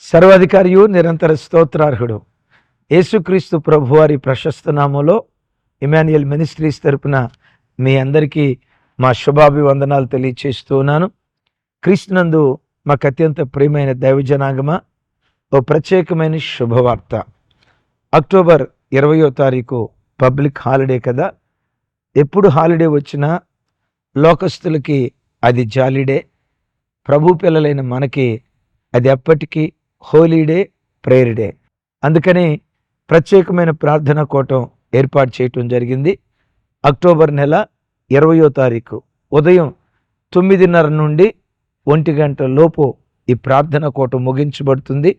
సర్వాధికారియు నిరంతర స్తోత్రార్హుడు. యేసుక్రీస్తు ప్రభువారి ప్రశస్త నామంలో ఇమాన్యుయల్ మినిస్ట్రీస్ తరపున మీ అందరికీ మా శుభాభివందనాలు తెలియచేస్తూ ఉన్నాను. క్రీస్తునందు మాకు అత్యంత ప్రియమైన దైవజనాగమ ఓ ప్రత్యేకమైన శుభవార్త. అక్టోబర్ ఇరవయో తారీఖు పబ్లిక్ హాలిడే కదా ఎప్పుడు హాలిడే వచ్చినా లోకస్తులకి అది జాలిడే ప్రభు పిల్లలైన మనకి అది ఎప్పటికీ హోలీడే ప్రేయర్ డే. అందుకని ప్రత్యేకమైన ప్రార్థన కూటం ఏర్పాటు చేయటం జరిగింది. అక్టోబర్ నెల ఇరవయో తారీఖు ఉదయం తొమ్మిదిన్నర నుండి ఒంటి గంట లోపు ఈ ప్రార్థన కూటం ముగించబడుతుంది.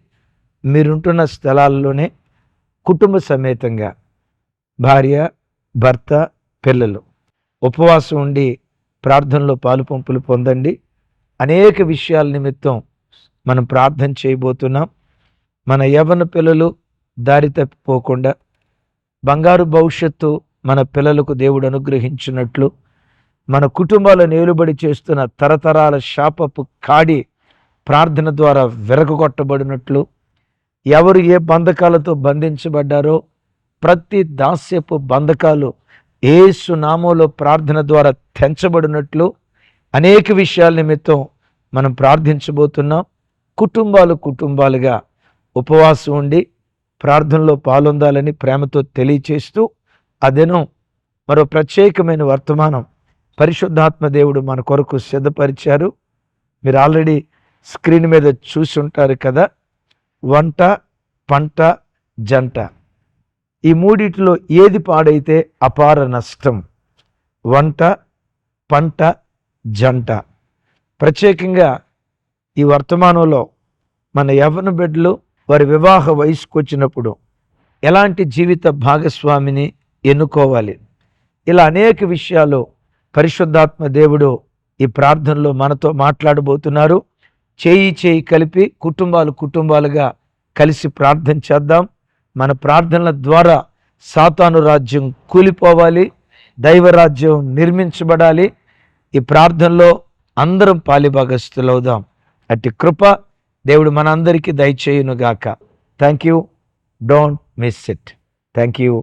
మీరుంటున్న స్థలాల్లోనే కుటుంబ సమేతంగా భార్య భర్త పిల్లలు ఉపవాసం ఉండి ప్రార్థనలో పాలుపంపులు పొందండి. అనేక విషయాల నిమిత్తం మనం ప్రార్థన చేయబోతున్నాం. మన యవన పిల్లలు దారి తప్పిపోకుండా బంగారు భవిష్యత్తు మన పిల్లలకు దేవుడు అనుగ్రహించినట్లు మన కుటుంబాల నేలుబడి చేస్తున్న తరతరాల శాపపు కాడి ప్రార్థన ద్వారా విరగొట్టబడినట్లు ఎవరు ఏ బంధకాలతో బంధించబడ్డారో ప్రతి దాస్యపు బంధకాలు ఏసు నామంలో ప్రార్థన ద్వారా తెంచబడినట్లు అనేక విషయాల నిమిత్తం మనం ప్రార్థించబోతున్నాం. కుటుంబాలు కుటుంబాలుగా ఉపవాసం ఉండి ప్రార్థనలో పాలొందాలని ప్రేమతో తెలియచేస్తూ అదెను మరో ప్రత్యేకమైన వర్తమానం పరిశుద్ధాత్మ దేవుడు మన కొరకు సిద్ధపరిచారు. మీరు ఆల్రెడీ స్క్రీన్ మీద చూసి ఉంటారు కదా వంట పంట జంట. ఈ మూడిటిలో ఏది పాడైతే అపార నష్టం? వంట పంట జంట. ప్రత్యేకంగా ఈ వర్తమానంలో మన యవ్వన బిడ్డలు వారి వివాహ వయసుకు వచ్చినప్పుడు ఎలాంటి జీవిత భాగస్వామిని ఎన్నుకోవాలి? ఇలా అనేక విషయాలు పరిశుద్ధాత్మ దేవుడు ఈ ప్రార్థనలో మనతో మాట్లాడబోతున్నారు. చేయి చేయి కలిపి కుటుంబాలు కుటుంబాలుగా కలిసి ప్రార్థన చేద్దాం. మన ప్రార్థనల ద్వారా సాతాను రాజ్యం కూలిపోవాలి దైవరాజ్యం నిర్మించబడాలి. ఈ ప్రార్థనలో అందరం పాలిభాగస్తులవుదాం అట్టి కృప దేవుడు మనందరికీ దయచేయునుగాక. Thank you don't miss it thank you